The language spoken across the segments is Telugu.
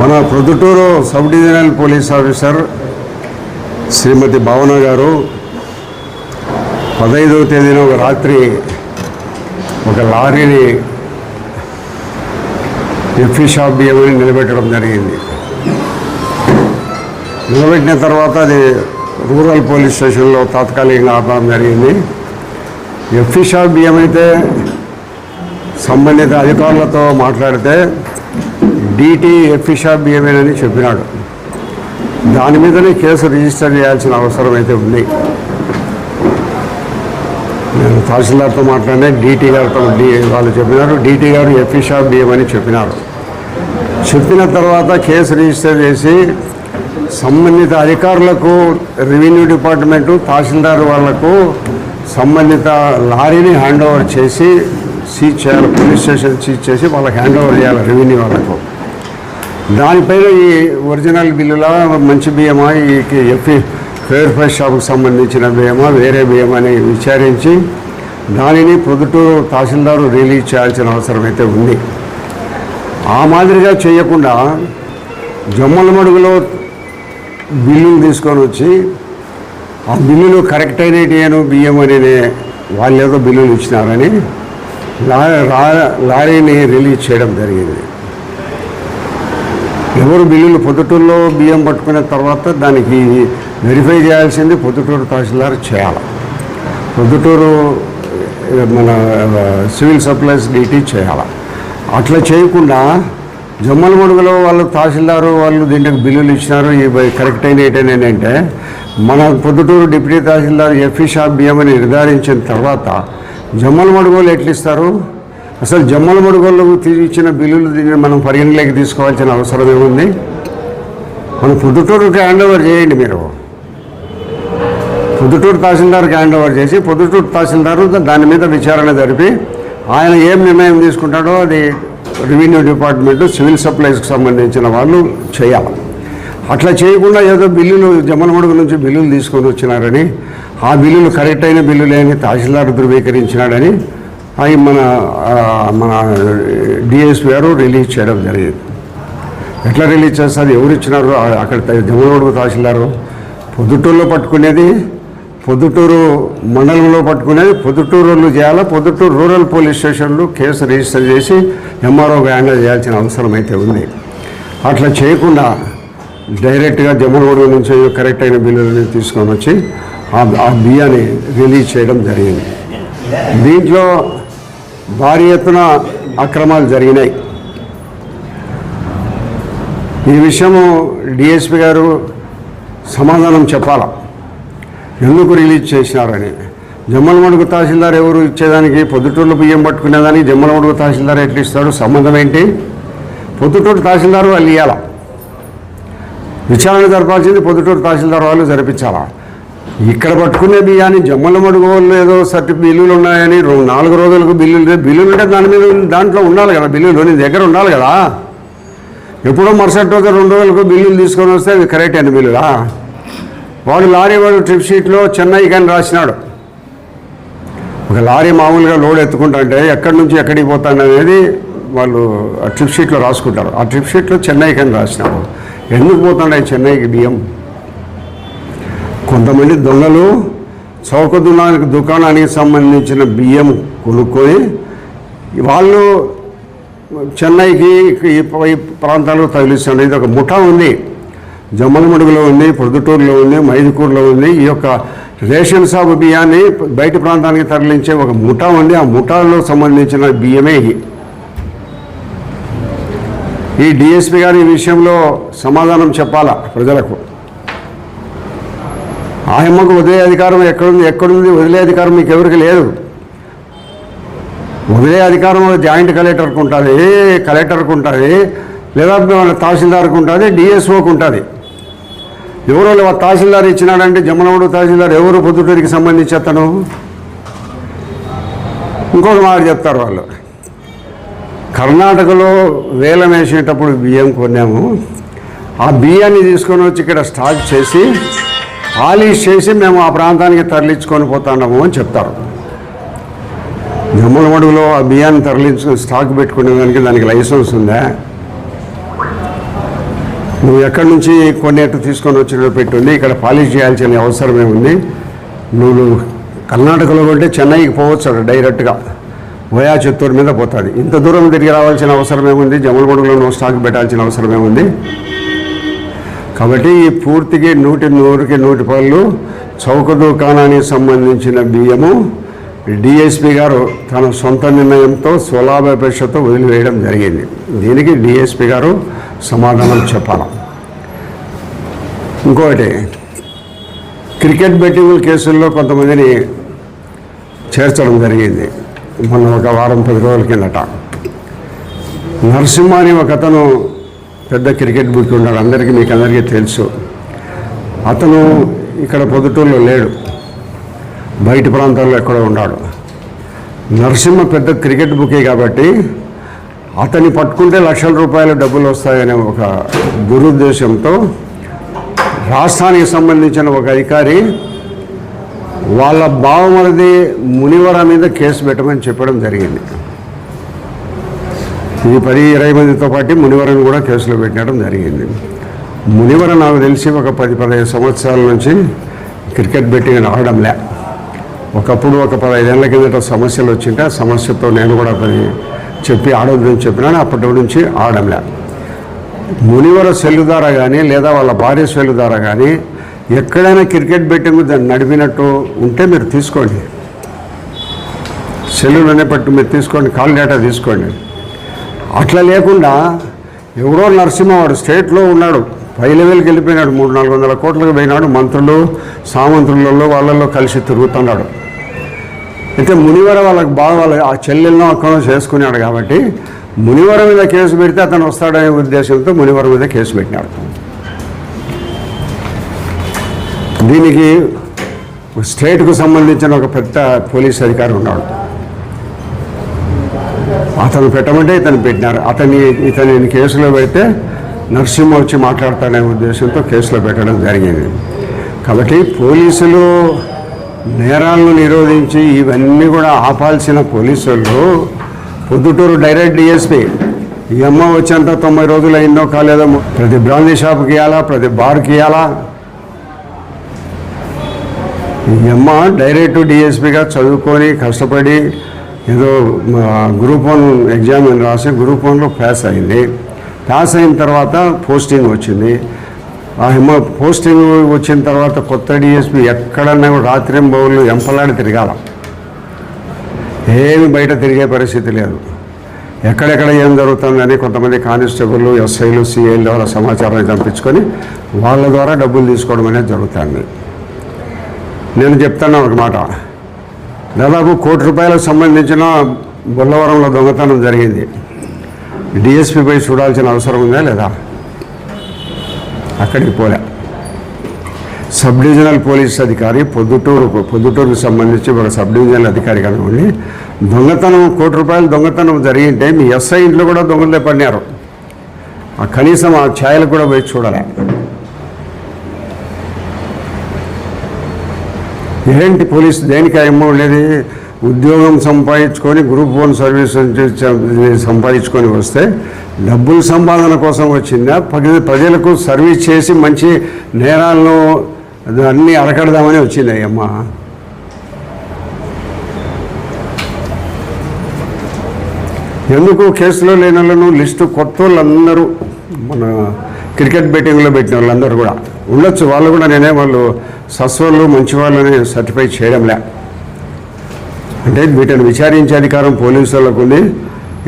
మన Proddatur sub divisional police officer Shrimati Bhavana గారు పదహైదవ తేదీన ఒక రాత్రి ఒక లారీని ఎఫ్ఈ షాప్ బియ్యమని నిలబెట్టడం జరిగింది. నిలబెట్టిన తర్వాత అది రూరల్ పోలీస్ స్టేషన్లో తాత్కాలికంగా ఆపడం జరిగింది. ఎఫ్ఈ షాప్ బియ్యం అయితే సంబంధిత అధికారులతో మాట్లాడితే డీటీ ఎఫ్ఈ షాప్ బియ్యమేనని చెప్పినాడు. దాని మీదనే కేసు రిజిస్టర్ చేయాల్సిన అవసరం అయితే ఉంది. నేను తహసీల్దార్తో మాట్లాడినా డీటీ గారితో డి వాళ్ళు చెప్పినారు డీటీ గారు ఎఫ్ఈ షాప్ బియ్యం అని చెప్పినారు. చెప్పిన తర్వాత కేసు రిజిస్టర్ చేసి సంబంధిత అధికారులకు రెవెన్యూ డిపార్ట్మెంటు తహసీల్దార్ వాళ్ళకు సంబంధిత లారీని హ్యాండ్ ఓవర్ చేసి సీజ్ చేయాలి పోలీస్ స్టేషన్ సీజ్ చేసి వాళ్ళకి హ్యాండ్ ఓవర్ చేయాలి రెవెన్యూ వాళ్ళకు. దానిపైన ఈ ఒరిజినల్ బిల్లులా మంచి బియ్యమా? ఈ ఎఫ్ఈ ఫేర్ ఫ్రెష్ షాప్కి సంబంధించిన బియ్యమా? వేరే బియ్యమా అని విచారించి దానిని ప్రొద్దుటూరు తహసీల్దారు రిలీజ్ చేయాల్సిన అవసరం అయితే ఉంది. ఆ మాదిరిగా చేయకుండా జమ్మల మడుగులో బిల్లులు తీసుకొని వచ్చి ఆ బిల్లులు కరెక్ట్ అయినటిను బియ్యం అని వాళ్ళు ఏదో బిల్లులు ఇచ్చినారని లారీని రిలీజ్ చేయడం జరిగింది. ఎవరు బిల్లులు పొద్దుటూరులో బియ్యం పట్టుకున్న తర్వాత దానికి వెరిఫై చేయాల్సింది పొద్దుటూరు తహసీల్దార్ చేయాలి. పొద్దుటూరు మన సివిల్ సప్లైస్ డీటీ చేయాలి. అట్లా చేయకుండా జమ్మలమడుగులో వాళ్ళు తహసీల్దారు వాళ్ళు దీంట్లో బిల్లులు ఇచ్చినారు. ఇవి కరెక్ట్ అయిన ఏంటంటే మన పొద్దుటూరు డిప్యూటీ తహసీల్దార్ ఎఫ్ఈ షాప్ బియ్యం అని నిర్ధారించిన తర్వాత జమ్మలమడుగులు మడుగులు ఎట్లా ఇస్తారు అసలు జమ్మల మడుగోళ్ళకు ఇచ్చిన బిల్లులు దీన్ని మనం పరిగణలోకి తీసుకోవాల్సిన అవసరం ఏముంది? మనం పొద్దుటూరుకి హ్యాండ్ ఓవర్ చేయండి మీరు. పొద్దుటూరు తహసీల్దార్కి హ్యాండ్ ఓవర్ చేసి పొద్దుటూరు తహసీల్దారు దాని మీద విచారణ జరిపి ఆయన ఏం నిర్ణయం తీసుకుంటాడో అది రెవెన్యూ డిపార్ట్మెంట్ సివిల్ సప్లైస్కి సంబంధించిన వాళ్ళు చేయాలి. అట్లా చేయకుండా ఏదో బిల్లులు జమ్మలమడుగు నుంచి బిల్లులు తీసుకొని వచ్చినారని ఆ బిల్లులు కరెక్ట్ అయిన బిల్లులే అని తహసీల్దార్ ధృవీకరించినాడని అవి మన మన డిఎస్పీ గారు రిలీజ్ చేయడం జరిగింది. ఎట్లా రిలీజ్ చేస్తారు? ఎవరు ఇచ్చినారు? అక్కడ జమ్మలమడుగు తహసీల్దారు. పొద్దుటూరులో పట్టుకునేది పొద్దుటూరు మండలంలో పట్టుకునేది పొద్దుటూరు వాళ్ళు చేయాలా? పొద్దుటూరు రూరల్ పోలీస్ స్టేషన్లో కేసు రిజిస్టర్ చేసి ఎంఆర్ఓ హ్యాండిల్ చేయాల్సిన అవసరం అయితే ఉంది. అట్లా చేయకుండా డైరెక్ట్గా జమలగూడ నుంచి కరెక్ట్ అయిన బిల్లులని తీసుకొని వచ్చి ఆ బియ్యాన్ని రిలీజ్ చేయడం జరిగింది. దీంట్లో భారీ ఎత్తున అక్రమాలు జరిగినాయి. ఈ విషయము డిఎస్పి గారు సమాధానం చెప్పాలా? ఎందుకు రిలీజ్ చేసినారని? జమ్మలమడుగు తహసీల్దార్ ఎవరు ఇచ్చేదానికి? పొద్దుటూళ్ళు బియ్యం పట్టుకునేదానికి జమ్మలమడుగు తహసీల్దార్ ఎట్లా ఇస్తాడు సంబంధం ఏంటి? పొద్దుటూరు తహసీల్దార్ వాళ్ళు ఇవ్వాలా విచారణ జరపాల్సింది పొద్దుటూరు తహసీల్దార్ వాళ్ళు జరిపించాలా? ఇక్కడ పట్టుకునే బియ్యాన్ని జమ్మల మడుగోళ్ళు ఏదో సర్టి బిల్లులు ఉన్నాయని నాలుగు రోజులకు బిల్లులు బిల్లులు ఉంటే దాని మీద దాంట్లో ఉండాలి కదా బిల్లులు నీ దగ్గర ఉండాలి కదా. ఎప్పుడో మరుసటి రోజు రెండు రోజులకు బిల్లులు తీసుకొని వస్తే అది కరెక్ట్ అయిన బిల్లులా? వాడు లారీ వాడు ట్రిప్ షీట్లో చెన్నై కానీ రాసినాడు. ఒక లారీ మామూలుగా లోడ్ ఎత్తుకుంటారంటే ఎక్కడి నుంచి ఎక్కడికి పోతాను అనేది వాళ్ళు ఆ ట్రిప్ షీట్లో రాసుకుంటారు. ఆ ట్రిప్ షీట్లో చెన్నైకి అని రాసినాడు. ఎందుకు పోతాడు చెన్నైకి బియ్యం? కొంతమంది దొంగలు చౌక దుకాణానికి దుకాణానికి సంబంధించిన బియ్యం కొనుక్కొని వాళ్ళు చెన్నైకి ఈ ప్రాంతాలకు తగిలిస్తుంది ఇది ఒక ముఠా ఉంది. జమ్మలమడుగులో ఉంది పొద్దుటూరులో ఉంది మైదుకూరులో ఉంది. ఈ యొక్క రేషన్ సాగు బియ్యాన్ని బయట ప్రాంతానికి తరలించే ఒక ముఠా ఉంది. ఆ ముఠాలో సంబంధించిన బియ్యమే ఇది. ఈ డిఎస్పి గారి ఈ విషయంలో సమాధానం చెప్పాలా ప్రజలకు? ఆయమ్మకు వదిలే అధికారం ఎక్కడుంది? ఎక్కడుంది? వదిలే అధికారం మీకు ఎవరికి లేదు. వదిలే అధికారం జాయింట్ కలెక్టర్కి ఉంటుంది కలెక్టర్కి ఉంటుంది లేదా మన తహసీల్దార్కి ఉంటుంది డిఎస్ఓకి ఉంటుంది. ఎవరో తహసీల్దార్ ఇచ్చినాడంటే జమనవుడు తహసీల్దార్ ఎవరు పొద్దుటూరికి సంబంధించి అతను? ఇంకొక మాట చెప్తారు వాళ్ళు. కర్ణాటకలో వేలం వేసేటప్పుడు బియ్యం కొన్నాము. ఆ బియ్యాన్ని తీసుకొని వచ్చి ఇక్కడ స్టాక్ చేసి పాలిష్ చేసి మేము ఆ ప్రాంతానికి తరలించుకొని పోతున్నాము అని చెప్తారు. జమ్మల మడుగులో ఆ బియ్యాన్ని తరలించు స్టాక్ పెట్టుకునే దానికి దానికి లైసెన్స్ ఉందా? నువ్వు ఎక్కడి నుంచి కొన్నేట్టు తీసుకొని వచ్చిన పెట్టుంది ఇక్కడ పాలిష్ చేయాల్సిన అవసరమే ఉంది నువ్వు కర్ణాటకలో ఉంటే చెన్నైకి పోవచ్చు అక్కడ డైరెక్ట్గా. వయా చిత్తూరు మీద పోతుంది. ఇంత దూరం తిరిగి రావాల్సిన అవసరమే ఉంది జమలగొండలో నువ్వు స్టాక్ పెట్టాల్సిన అవసరమే ఉంది కాబట్టి ఈ పూర్తికి నూటి నూరుకి నూటి పనులు చౌక దుకాణానికి సంబంధించిన బియ్యము డిఎస్పి గారు తన సొంత నిర్ణయంతో స్వలాభాపేక్షతో వదిలివేయడం జరిగింది. దీనికి డిఎస్పి గారు సమాధానం చెప్పాలి. ఇంకొకటి క్రికెట్ బెట్టింగ్ కేసుల్లో కొంతమందిని చేర్చడం జరిగింది. మొన్న ఒక వారం పది రోజుల కిందట. నరసింహ అని ఒక అతను పెద్ద క్రికెట్ బుక్ ఉన్నాడు అందరికీ మీకు అందరికీ తెలుసు. అతను ఇక్కడ పొద్దుటూరులో లేడు. బయట ప్రాంతాల్లో ఎక్కడో ఉన్నాడు. నరసింహ పెద్ద క్రికెట్ బుకే కాబట్టి అతన్ని పట్టుకుంటే లక్షల రూపాయల డబ్బులు వస్తాయనే ఒక దురుద్దేశంతో రాష్ట్రానికి సంబంధించిన ఒక అధికారి వాళ్ళ బావమరిది మునివర మీద కేసు పెట్టమని చెప్పడం జరిగింది. ఈ పది ఇరవై మందితో పాటు మునివరను కూడా కేసులో పెట్టడం జరిగింది. మునివర నాకు తెలిసి ఒక పది పదహైదు సంవత్సరాల నుంచి క్రికెట్ బెట్టింగ్ ఆడడంలే ఒకప్పుడు ఒక పదహైదేళ్ళ కిందట సమస్యలు వచ్చింటే ఆ సమస్యతో నేను కూడా పది చెప్పి ఆడొద్దని చెప్పినాను అప్పటి నుంచి ఆడడంలే మునివర సెల్లు ద్వారా కానీ లేదా వాళ్ళ భార్య సెల్లు ద్వారా కానీ ఎక్కడైనా క్రికెట్ బెట్టింగ్ దాన్ని నడిపినట్టు ఉంటే మీరు తీసుకోండి. సెల్లులోనే పట్టు మీరు తీసుకోండి కాల్ డేటా తీసుకోండి. అట్లా లేకుండా ఎవరో నరసింహవాడు స్టేట్లో ఉన్నాడు. పై లెవెల్కి వెళ్ళిపోయినాడు. మూడు నాలుగు వందల కోట్లకు పోయినాడు. మంత్రులు సామంత్రులలో వాళ్ళల్లో కలిసి తిరుగుతున్నాడు. అయితే మునివర వాళ్ళకి బాగా వాళ్ళ ఆ చెల్లెల్లో అక్కడ చేసుకున్నాడు కాబట్టి మునివర మీద కేసు పెడితే అతను వస్తాడనే ఉద్దేశంతో మునివర మీద కేసు పెట్టినాడు. దీనికి స్టేట్కు సంబంధించిన ఒక పెద్ద పోలీస్ అధికారి ఉన్నాడు. అతను పెట్టమంటే ఇతను పెట్టినారు. అతని ఇతని కేసులో పెడితే నరసింహ వచ్చి మాట్లాడతానే ఉద్దేశంతో కేసులో పెట్టడం జరిగింది. కాబట్టి పోలీసులు నేరాలను నిరోధించి ఇవన్నీ కూడా ఆపాల్సిన పోలీసులు పొద్దుటూరు డైరెక్ట్ డిఎస్పీ ఈ అమ్మ వచ్చేంత తొంభై రోజులు అయిందో కాలేదో ప్రతి బ్రాందీ షాప్కి ఇవ్వాలా ప్రతి బార్కి ఇవ్వాలా ఈ అమ్మ డైరెక్ట్ డిఎస్పీగా చదువుకొని కష్టపడి ఏదో గ్రూప్ వన్ ఎగ్జామ్ అని రాసి గ్రూప్ వన్లో పాస్ అయింది. పాస్ అయిన తర్వాత పోస్టింగ్ వచ్చింది. ఆ హిమ పోస్టింగ్ వచ్చిన తర్వాత కొత్త డిఎస్పీ ఎక్కడన్నా కూడా రాత్రి బౌళ్ళు ఎంపలాడి తిరగాల. ఏమి బయట తిరిగే పరిస్థితి లేదు. ఎక్కడెక్కడ ఏం జరుగుతుందని కొంతమంది కానిస్టేబుల్ ఎస్ఐలు సిఐల ద్వారా సమాచారాన్ని పంపించుకొని వాళ్ళ ద్వారా డబ్బులు తీసుకోవడం అనేది జరుగుతుంది. నేను చెప్తాను ఒక మాట. దాదాపు కోటి రూపాయలకు సంబంధించిన బొల్లవరంలో దొంగతనం జరిగింది. డిఎస్పీపై చూడాల్సిన అవసరం ఉందా లేదా? అక్కడికి పోలే. సబ్ డివిజనల్ పోలీస్ అధికారి పొద్దుటూరు పొద్దుటూరుకు సంబంధించి ఒక సబ్ డివిజనల్ అధికారి కనుకోండి దొంగతనం కోటి రూపాయలు దొంగతనం జరిగింటే మీ ఎస్ఐ ఇంట్లో కూడా దొంగలే పడినారు ఆ కనీసం ఆ ఛాయలు కూడా పోయి చూడాలి? ఏంటి పోలీసు దేనికి ఏమో లేదు ఉద్యోగం సంపాదించుకొని గ్రూప్ వన్ సర్వీస్ సంపాదించుకొని వస్తే డబ్బులు సంపాదన కోసం వచ్చిందా? ప్రజ- ప్రజలకు సర్వీస్ చేసి మంచి నేరాలను అన్నీ అరకడదామని వచ్చింది అమ్మ ఎందుకు కేసులో లేని వాళ్ళను లిస్టు కొత్త వాళ్ళందరూ మన క్రికెట్ బెట్టింగ్లో పెట్టిన వాళ్ళందరూ కూడా. ఉండొచ్చు వాళ్ళు కూడా నేనే వాళ్ళు సస్వాళ్ళు మంచివాళ్ళని సర్టిఫై చేయడంలే. అంటే వీటిని విచారించే అధికారం పోలీసు ఉంది.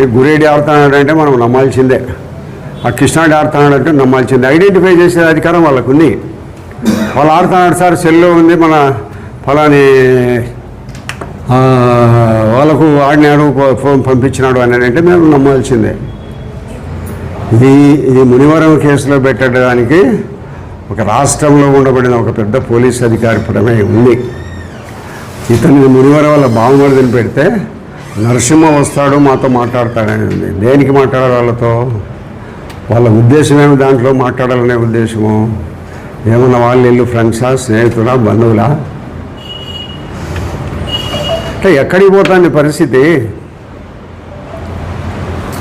ఈ గురేడి ఆడుతున్నాడంటే మనం నమ్మాల్సిందే. ఆ కృష్ణాడి ఆడుతున్నాడంటే నమ్మాల్సిందే. ఐడెంటిఫై చేసే అధికారం వాళ్ళకు ఉంది వాళ్ళు ఆడుతున్నాడు సార్ సెల్లో ఉంది మన ఫలాని వాళ్ళకు ఆడినాడు ఫోన్ పంపించినాడు అని అంటే మేము నమ్మాల్సిందే. ఇది ఇది మునివరం కేసులో పెట్టడానికి ఒక రాష్ట్రంలో ఉండబడిన ఒక పెద్ద పోలీస్ అధికారి ప్రమేయం ఉంది. ఇతని మునివర వల్ల బావమరిదిని పెడితే నరసింహ వస్తాడు మాతో మాట్లాడతాడని ఉంది. దేనికి మాట్లాడాలి వాళ్ళతో? వాళ్ళ ఉద్దేశం ఏమి? దాంట్లో మాట్లాడాలనే ఉద్దేశము. ఏమన్నా వాళ్ళ ఇల్లు ఫ్రెండ్సా స్నేహితులా బంధువులా? అంటే ఎక్కడికి పోతాను పరిస్థితి?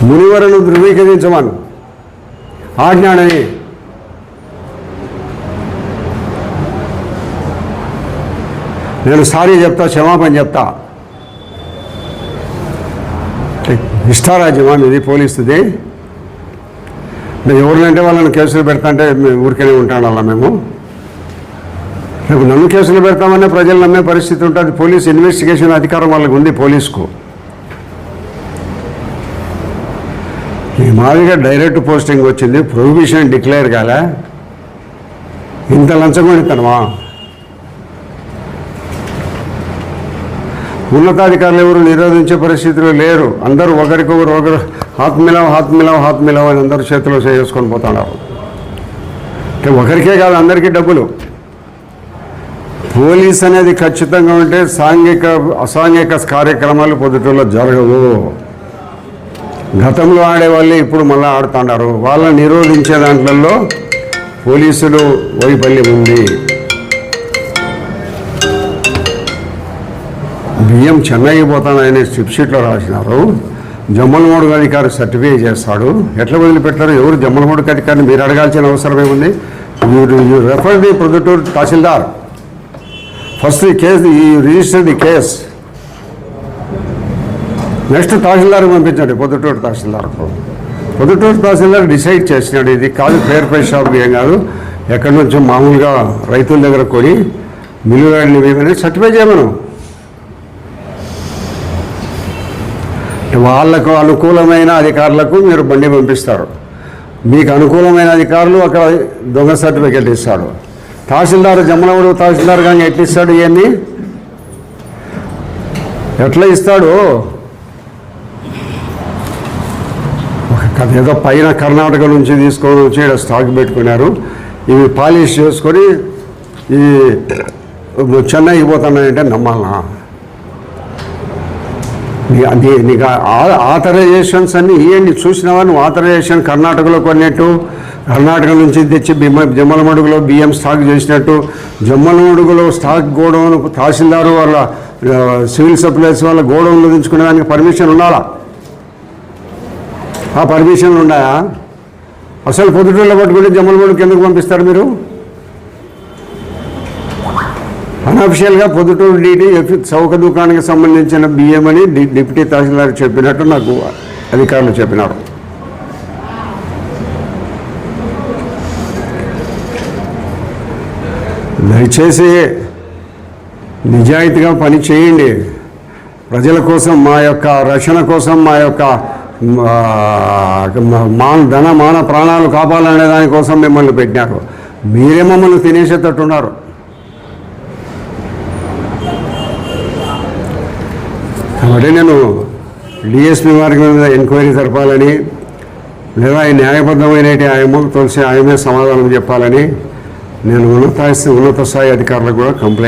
మునివరను ధృవీకరించమను. ఆజ్ఞాడని నేను సారీ చెప్తా క్షమాపణ చెప్తా. ఇష్టారాజ్యమా మీది పోలీసుది? మేము ఎవరినంటే వాళ్ళని కేసులు పెడతా అంటే మేము ఊరికనే ఉంటాను అలా మేము? రేపు నన్ను కేసులు పెడతామనే ప్రజలు నమ్మే పరిస్థితి ఉంటుంది పోలీస్ ఇన్వెస్టిగేషన్ అధికారం వాళ్ళకు ఉంది పోలీసుకు. ఈ మాదిరిగా డైరెక్ట్ పోస్టింగ్ వచ్చింది ప్రొహిబిషన్ డిక్లేర్ కాలే. ఇంత లంచగొనితనమా? ఉన్నతాధికారులు ఎవరు నిరోధించే పరిస్థితిలో లేరు. అందరూ ఒకరికొకరు ఒకరు హాత్ మిలావ్ హాత్ అని అందరూ చేతిలో చేసుకొని పోతున్నారు. ఒకరికే కాదు అందరికీ డబ్బులు. పోలీస్ అనేది ఖచ్చితంగా ఉంటే సాంఘిక అసాంఘిక కార్యక్రమాలు పొద్దుటూరులో జరగవు. గతంలో ఆడేవాళ్ళు ఇప్పుడు మళ్ళీ ఆడుతున్నారు. వాళ్ళని నిరోధించే దాంట్లో పోలీసులు వైఫల్యం ఉంది. బియ్యం చెన్నై పోతానని స్లిప్ షీట్లో రాసినారు. జమ్మలమూడు అధికారి సర్టిఫై చేస్తాడు. ఎట్లా వదిలిపెట్టారు? ఎవరు జమ్మలమూడు అధికారిని మీరు అడగాల్సిన అవసరం ఏముంది you refer the Proddatur tahsildar. First the case ఈ రిజిస్టర్ ది కేస్. నెక్స్ట్ తహసీల్దార్కి పంపించండి పొద్దుటూరు తహసీల్దార్కు. పొద్దుటూరు తహసీల్దార్ డిసైడ్ చేసినాడు. ఇది కాదు ఫేర్ ప్రైస్ షాప్ ఏం కాదు. ఎక్కడి నుంచో మామూలుగా రైతుల దగ్గర కొని మిల్లుగాడిని వేయమని సర్టిఫై చేయమను. వాళ్ళకు అనుకూలమైన అధికారులకు మీరు బండి పంపిస్తారు. మీకు అనుకూలమైన అధికారులు అక్కడ దొంగ సర్టిఫికేట్ ఇస్తాడు. తహసీల్దార్ జమ్మలవాడు తహసీల్దార్ కానీ ఎట్లా ఇస్తాడు ఇవన్నీ? ఎట్లా ఇస్తాడు? ఏదో పైన కర్ణాటక నుంచి తీసుకొని వచ్చి ఇక్కడ స్టాక్ పెట్టుకున్నారు. ఇవి పాలిష్ చేసుకొని ఈ చెన్నైకి పోతున్నాయంటే నమ్మాలనా? నీకు ఆథరైజేషన్స్ అన్ని ఇవ్వండి చూసినావా? నువ్వు ఆథరైజేషన్ కర్ణాటకలో కొన్నట్టు కర్ణాటక నుంచి తెచ్చి బిమ్మ జమ్మలమడుగులో బియ్యం స్టాక్ చేసినట్టు జమ్మలమడుగులో స్టాక్ గోడౌన్ తహసీల్దారు వాళ్ళ సివిల్ సప్లైస్ వాళ్ళ గోడౌన్లో దించుకునే దానికి పర్మిషన్ ఉండాలా? ఆ పర్మిషన్లు ఉన్నాయా? అసలు పొద్దుటూళ్ళ పట్టుకుంటే జమ్మలమడుగు ఎందుకు పంపిస్తారు మీరు? అన్అఫిషియల్గా పొద్దుటూరు డీటీ ఎఫ్- చౌక దుకాణానికి సంబంధించిన బియ్యం అని డిప్యూటీ తహసీల్దార్ చెప్పినట్టు నాకు అధికారులు చెప్పినారు. దయచేసి నిజాయితీగా పని చేయండి. ప్రజల కోసం మా యొక్క రక్షణ కోసం మా యొక్క మా మా ధన మాన ప్రాణాలు కాపాలనే దానికోసం మిమ్మల్ని పెట్టినారు. మీరే మమ్మల్ని తినేసేటట్టున్నారు. కాబట్టి నేను డిఎస్పీ వారి మీద ఎంక్వైరీ జరపాలని లేదా ఈ న్యాయబద్ధమైన ఆయమకు తెలిసి ఆయమే సమాధానం చెప్పాలని నేను ఉన్నత ఉన్నత స్థాయి అధికారులకు కూడా కంప్లైంట్